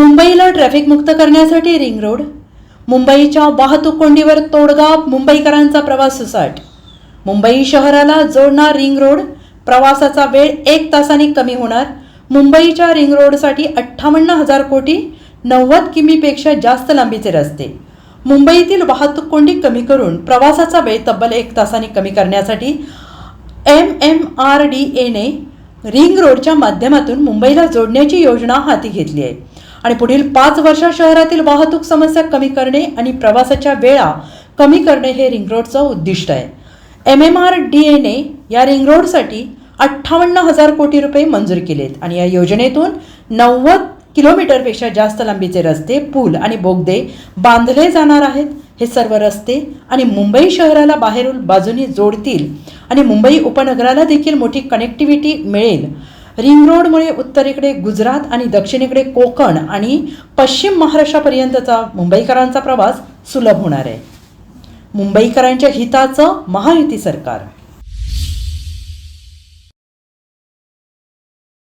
मुंबईला ट्रॅफिक मुक्त करण्यासाठी रिंग रोड मुंबईच्या वाहतूक कोंडीवर तोडगा मुंबईकरांचा प्रवास सुसाट. मुंबई शहराला जोडणार रिंग रोड प्रवासाचा वेळ एक तासाने कमी होणार. मुंबईच्या रिंग रोडसाठी अठ्ठावन्न हजार कोटी नव्वद किमीपेक्षा जास्त लांबीचे रस्ते. मुंबईतील वाहतूक कोंडी कमी करून प्रवासाचा वेळ तब्बल एक तासाने कमी करण्यासाठी एम एम आर डी एने रिंग रोडच्या माध्यमातून मुंबईला जोडण्याची योजना हाती घेतली आहे. आणि पुढील पाच वर्षात शहरातील वाहतूक समस्या कमी करणे आणि प्रवासाच्या वेळा कमी करणे हे रिंग रोडचं उद्दिष्ट आहे. एम एम आर डी एने या रिंग रोडसाठी अठ्ठावन्न हजार कोटी रुपये मंजूर केलेत आणि या योजनेतून नव्वद किलोमीटरपेक्षा जास्त लांबीचे रस्ते पूल आणि बोगदे बांधले जाणार आहेत. हे सर्व रस्ते आणि मुंबई शहराला बाहेरून बाजूनी जोडतील आणि मुंबई उपनगराला देखील मोठी कनेक्टिव्हिटी मिळेल. रिंग रोडमुळे उत्तरेकडे गुजरात आणि दक्षिणेकडे कोकण आणि पश्चिम महाराष्ट्रापर्यंतचा मुंबईकरांचा प्रवास सुलभ होणार आहे. मुंबईकरांच्या हिताचं महायुती सरकार.